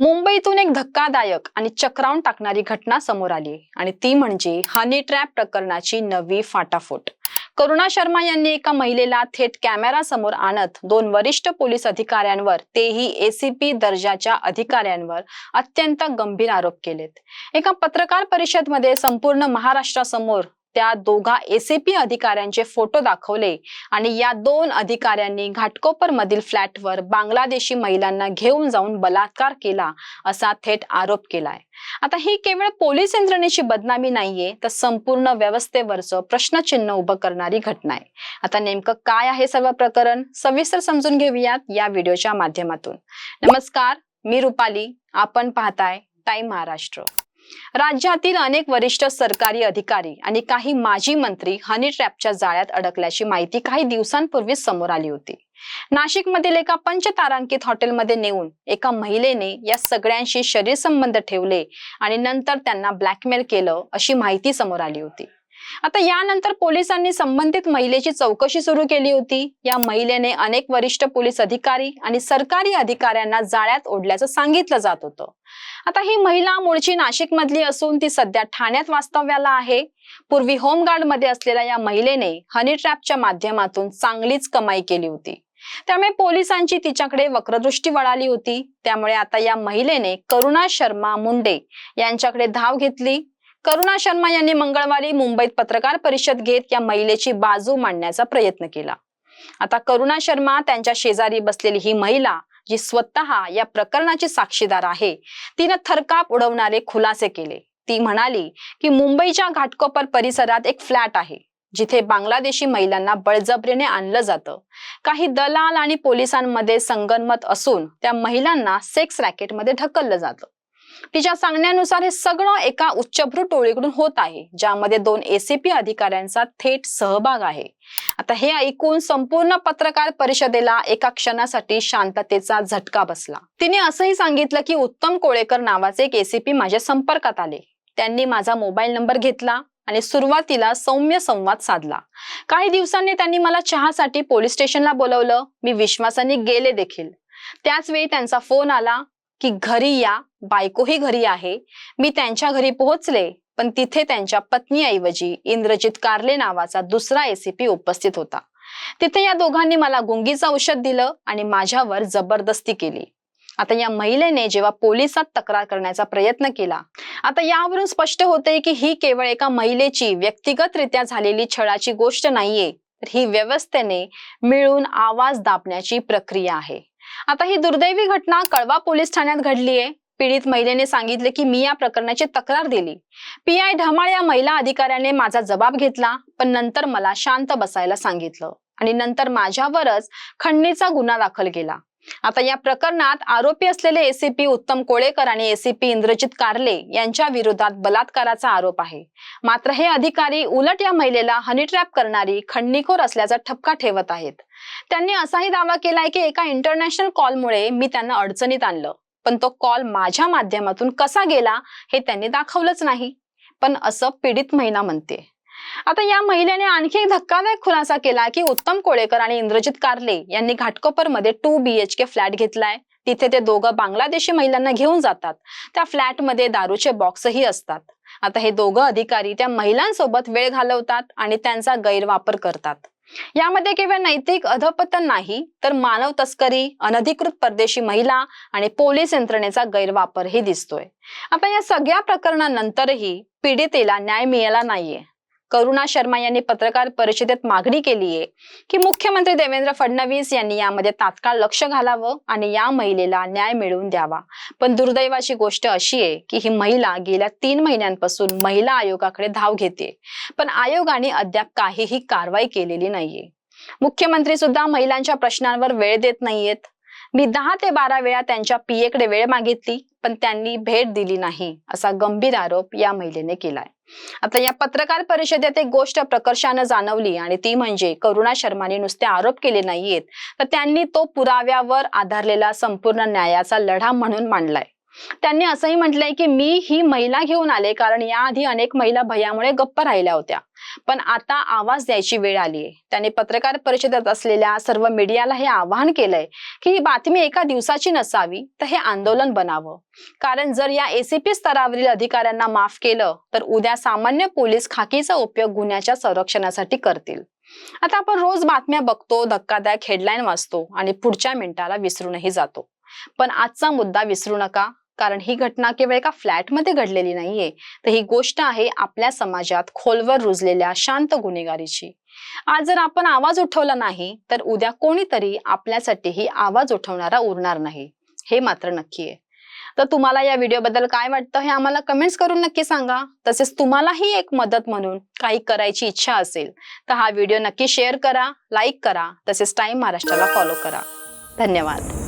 मुंबईतून एक धक्कादायक आणि चक्रावून टाकणारी घटना समोर आली आणि ती म्हणजे हनी ट्रॅप प्रकरणाची नवी फाटाफूट. करुणा शर्मा यांनी एका महिलेला थेट कॅमेरा समोर आणत दोन वरिष्ठ पोलीस अधिकाऱ्यांवर तेही एसीपी दर्जाच्या अधिकाऱ्यांवर अत्यंत गंभीर आरोप केलेत. एका पत्रकार परिषदमध्ये संपूर्ण महाराष्ट्रासमोर त्या दोघा एसीपी अधिकाऱ्यांचे फोटो दाखवले आणि या दोन अधिकाऱ्यांनी घाटकोपर मधील फ्लॅटवर बांगलादेशी महिलांना घेऊन जाऊन बलात्कार केला असा थेट आरोप केलाय. आता ही केवळ पोलीस यंत्रणेची बदनामी नाहीये तर संपूर्ण व्यवस्थेवरचं प्रश्नचिन्ह उभं करणारी घटना आहे. आता नेमकं काय आहे सर्व प्रकरण? सविस्तर समजून घेऊयात या व्हिडिओच्या माध्यमातून. नमस्कार मी रुपाली. आपण पाहताय टाइम महाराष्ट्र. राज्यातील अनेक वरिष्ठ सरकारी अधिकारी आणि काही माजी मंत्री हनी ट्रॅपच्या जाळ्यात अडकल्याची माहिती काही दिवसांपूर्वीच समोर आली होती. नाशिकमधील एका पंचतारांकित हॉटेलमध्ये नेऊन एका महिलेने या सगळ्यांशी शरीर संबंध ठेवले आणि नंतर त्यांना ब्लॅकमेल केलं अशी माहिती समोर आली होती. आता यानंतर पोलिसांनी संबंधित महिलेची चौकशी सुरू केली होती. या महिलेने अनेक वरिष्ठ पोलीस अधिकारी आणि सरकारी अधिकाऱ्यांना जाळ्यात ओढल्याचं सांगितलं जात होतं. आता ही महिला मूळची नाशिक मधली असून ती सध्या ठाण्यात वास्तव्याला आहे. पूर्वी होमगार्डमध्ये असलेल्या या महिलेने हनी ट्रॅपच्या माध्यमातून चांगलीच कमाई केली होती. त्यामुळे पोलिसांची तिच्याकडे वक्रदृष्टी वळाली होती. त्यामुळे आता या महिलेने करुणा शर्मा मुंडे यांच्याकडे धाव घेतली. करुणा शर्मा यांनी मंगळवारी मुंबईत पत्रकार परिषद घेत या महिलेची बाजू मांडण्याचा प्रयत्न केला. आता करुणा शर्मा त्यांच्या शेजारी बसलेली ही महिला जी स्वतः या प्रकरणाची साक्षीदार आहे तिनं थरकाप उडवणारे खुलासे केले. ती म्हणाली की मुंबईच्या घाटकोपर परिसरात एक फ्लॅट आहे जिथे बांगलादेशी महिलांना बळजबरीने आणलं जातं. काही दलाल आणि पोलिसांमध्ये संगनमत असून त्या महिलांना सेक्स रॅकेटमध्ये ढकललं जातं. तिच्या सांगण्यानुसार हे सगळं एका उच्चभ्रू टोळीकडून होत आहे ज्यामध्ये दोन एसीपी अधिकाऱ्यांचा थेट सहभाग आहे. आता हे ऐकून संपूर्ण पत्रकार परिषदेला एका क्षणासाठी शांततेचा झटका बसला. तिने असंही सांगितलं की उत्तम कोळेकर नावाचे एक एसीपी माझ्या संपर्कात आले. त्यांनी माझा मोबाईल नंबर घेतला आणि सुरुवातीला सौम्य संवाद साधला. काही दिवसांनी त्यांनी मला चहासाठी पोलीस स्टेशनला बोलवलं. मी विश्वासाने गेले देखील. त्याच वेळी त्यांचा फोन आला की घरी या. बायकोही घरी आहे. मी त्यांच्या घरी पोहोचले पण तिथे त्यांच्या पत्नीऐवजी इंद्रजित कारले नावाचा दुसरा एसीपी उपस्थित होता. तिथे या दोघांनी मला गुंगीचं औषध दिलं आणि माझ्यावर जबरदस्ती केली. आता या महिलेने जेव्हा पोलिसात तक्रार करण्याचा प्रयत्न केला आता यावरून स्पष्ट होते की ही केवळ एका महिलेची व्यक्तिगतरित्या झालेली छळाची गोष्ट नाहीये तर ही व्यवस्थेने मिळून आवाज दाबण्याची प्रक्रिया आहे. आता ही दुर्दैवी घटना कळवा पोलीस ठाण्यात घडलीये. पीडित महिलेने सांगितले की मी या प्रकरणाची तक्रार दिली. पी आय ढमाळ या महिला अधिकाऱ्याने माझा जबाब घेतला पण नंतर मला शांत बसायला सांगितलं आणि नंतर माझ्यावरच खंडणीचा गुन्हा दाखल केला. आता या प्रकरणात आरोपी असलेले एसीपी उत्तम कोळेकर आणि एसीपी इंद्रजित कारले यांच्या विरोधात बलात्काराचा आरोप आहे. मात्र हे अधिकारी उलट या महिलेला हनी ट्रॅप करणारी खंडणीखोर असल्याचा ठपका ठेवत आहेत. त्यांनी असाही दावा केलाय की एका इंटरनॅशनल कॉलमुळे मी त्यांना अडचणीत आणलं. पण तो कॉल माझ्या माध्यमातून कसा गेला हे त्यांनी दाखवलंच नाही. पण असं पीडित महिला म्हणते. आता या महिलेने आणखी एक धक्कादायक खुलासा केला की उत्तम कोळेकर आणि इंद्रजित कारले यांनी घाटकोपरमध्ये टू बीएचके फ्लॅट घेतलाय. तिथे ते दोघं बांगलादेशी महिलांना घेऊन जातात. त्या फ्लॅटमध्ये दारूचे बॉक्सही असतात. आता हे दोघं अधिकारी त्या महिलांसोबत वेळ घालवतात आणि त्यांचा गैरवापर करतात. यामध्ये केवळ नैतिक अधपतन नाही तर मानव तस्करी अनधिकृत परदेशी महिला आणि पोलीस यंत्रणेचा गैरवापरही दिसतोय. आता या सगळ्या प्रकरणानंतरही पीडितेला न्याय मिळाला नाहीये. करुणा शर्मा यांनी पत्रकार परिषदेत मागणी केली आहे की मुख्यमंत्री देवेंद्र फडणवीस यांनी यामध्ये तात्काळ लक्ष घालावं आणि या महिलेला न्याय मिळवून द्यावा. पण दुर्दैवाची गोष्ट अशी आहे की ही महिला गेल्या तीन महिन्यांपासून महिला आयोगाकडे धाव घेते. पण आयोगाने अद्याप काहीही कारवाई केलेली नाहीये. मुख्यमंत्री सुद्धा महिलांच्या प्रश्नांवर वेळ देत नाहीयेत. मी दहा ते बारा वेळा त्यांच्या पीएकडे वेळ मागितली पण त्यांनी भेट दिली नाही असा गंभीर आरोप या महिलेने केलाय. आता या पत्रकार परिषदेत एक गोष्ट प्रकर्षानं जाणवली आणि ती म्हणजे करुणा शर्माने नुसते आरोप केले नाहीयेत तर त्यांनी तो पुराव्यावर आधारलेला संपूर्ण न्यायाचा लढा म्हणून मांडलाय. त्यांनी असंही म्हटलंय की मी ही महिला घेऊन आले कारण याआधी अनेक महिला भयामुळे गप्प राहिल्या होत्या. पण आता आवाज द्यायची वेळ आली आहे. त्यांनी पत्रकार परिषदेत असलेल्या सर्व मीडियाला हे आवाहन केलंय की ही बातमी एका दिवसाची नसावी तर हे आंदोलन बनावं. कारण जर या एसीपी स्तरावरील अधिकाऱ्यांना माफ केलं तर उद्या सामान्य पोलीस खाकीचा उपयोग गुन्ह्याच्या संरक्षणासाठी करतील. आता आपण रोज बातम्या बघतो धक्कादायक हेडलाईन वाचतो आणि पुढच्या मिनिटाला विसरूनही जातो. पण आजचा मुद्दा विसरू नका. कारण ही घटना केवळ एका फ्लॅटमध्ये घडलेली नाहीये. तर ही गोष्ट आहे आपल्या समाजात खोलवर रुजलेल्या शांत गुन्हेगारीची. आज जर आपण आवाज उठवला नाही तर उद्या कोणीतरी आपल्यासाठीही आवाज उठवणारा उरणार नाही. हे मात्र नक्की आहे. तर तुम्हाला या व्हिडिओबद्दल काय वाटतं हे आम्हाला कमेंट्स करून नक्की सांगा. तसेच तुम्हालाही एक मदत म्हणून काही करायची इच्छा असेल तर हा व्हिडिओ नक्की शेअर करा लाईक करा. तसेच टाइम महाराष्ट्राला फॉलो करा. धन्यवाद.